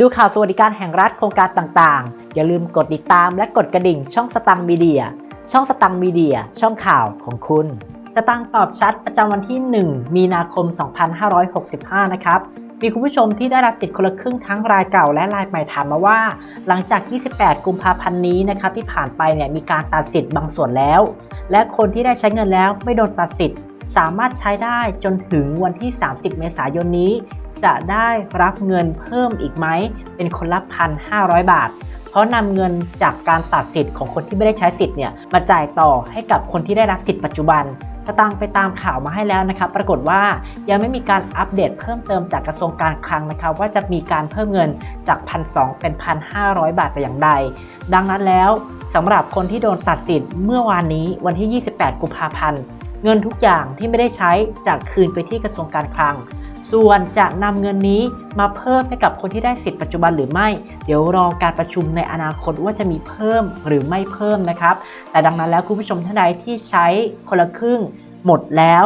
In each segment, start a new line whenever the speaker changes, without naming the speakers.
ดูข่าวสวัสดิการแห่งรัฐโครงการต่างๆ อย่าลืมกดติดตามและกดกระดิ่งช่องสตังมีเดีย ช่องสตังมีเดีย ช่องข่าวของคุณสตังตอบชัดประจำวันที่ 1 มีนาคม 2565 นะครับ มีคุณผู้ชมที่ได้รับสิทธิ์คนละครึ่งทั้งรายเก่าและรายใหม่ถามมาว่า หลังจาก 28 กุมภาพันธ์นี้นะครับที่ผ่านไปเนี่ยมีการตัดสิทธิ์บางส่วนแล้ว และคนที่ได้ใช้เงินแล้วไม่โดนตัดสิทธิ์สามารถใช้ได้จนถึงวันที่ 30 เมษายนนี้ จะได้รับเงินเพิ่มอีกไหม เป็นคนละพันห้าร้อยบาท เพราะนำเงินจากการตัดสิทธิ์ของคนที่ไม่ได้ใช้สิทธิ์เนี่ยมาจ่ายต่อให้กับคนที่ได้รับสิทธิ์ปัจจุบันสตางค์ไปตามข่าวมาให้แล้วนะครับ ปรากฏว่ายังไม่มีการอัปเดตเพิ่มเติมจากกระทรวงการคลังนะครับ ว่าจะมีการเพิ่มเงินจาก 1,200 เป็น 1,500 บาทแต่อย่างใด ดังนั้นแล้วสำหรับคนที่โดนตัดสิทธิ์เมื่อวานนี้วันที่ 28 กุมภาพันธ์ เงินทุกอย่างที่ไม่ได้ใช้จะคืนไปที่กระทรวงการคลัง ส่วนจะนำเงินนี้มาเพิ่มให้กับคนที่ได้สิทธิ์ปัจจุบันหรือไม่ เดี๋ยวรอการประชุมในอนาคตว่าจะมีเพิ่มหรือไม่เพิ่มนะครับ แต่ดังนั้นแล้วคุณผู้ชมท่านใดที่ใช้คนละครึ่งหมดแล้ว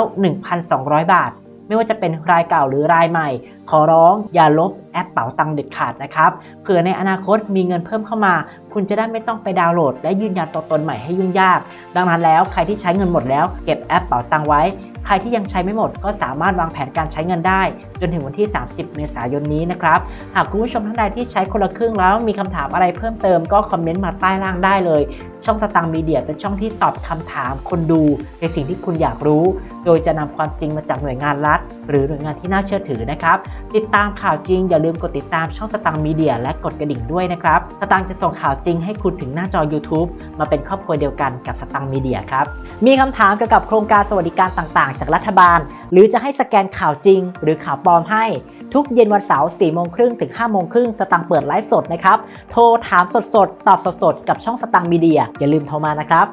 1,200 บาท ไม่ว่าจะเป็นรายเก่าหรือรายใหม่ ขอร้องอย่าลบแอปเป๋าตังเด็ดขาดนะครับเผื่อในอนาคตมีเงินเพิ่มเข้ามา คุณจะได้ไม่ต้องไปดาวน์โหลด และยืนยันตัวตนใหม่ให้ยุ่งยาก ดังนั้นแล้วใครที่ใช้เงินหมดแล้วเก็บแอปเป๋าตังไว้ ใครที่ยังใช้ไม่หมดก็สามารถวางแผนการใช้เงินได้ จนถึงวันที่ 30 เมษายนนี้นะครับ หากคุณผู้ชมท่านใดที่ใช้คนละครึ่งแล้วมีคำถามอะไรเพิ่มเติมก็คอมเมนต์มาใต้ล่างได้เลย ช่องสตังมีเดียเป็นช่องที่ตอบคำถามคนดูในสิ่งที่คุณอยากรู้ โดยจะนำความจริงมาจากหน่วยงานรัฐ หรือหน่วยงานที่น่าเชื่อถือนะครับ ติดตามข่าวจริงอย่าลืมกดติดตามช่องสตังมีเดียและกดกระดิ่งด้วยนะครับ สตังจะส่งข่าวจริงให้คุณถึงหน้าจอ YouTube มาเป็นครอบครัวเดียวกันกับสตังมีเดียครับ มีคำถามเกี่ยวกับโครงการสวัสดิการต่างๆ จากรัฐบาล หรือจะให้สแกนข่าวจริง หรือข่าวปลอมให้ทุกเย็นวันเสาร์4โมงครึ่งถึง5โมงครึ่งสตังเปิดไลฟ์สดนะครับ โทรถามสดๆ ตอบสดๆ กับช่องสตังมีเดีย อย่าลืมโทรมานะครับ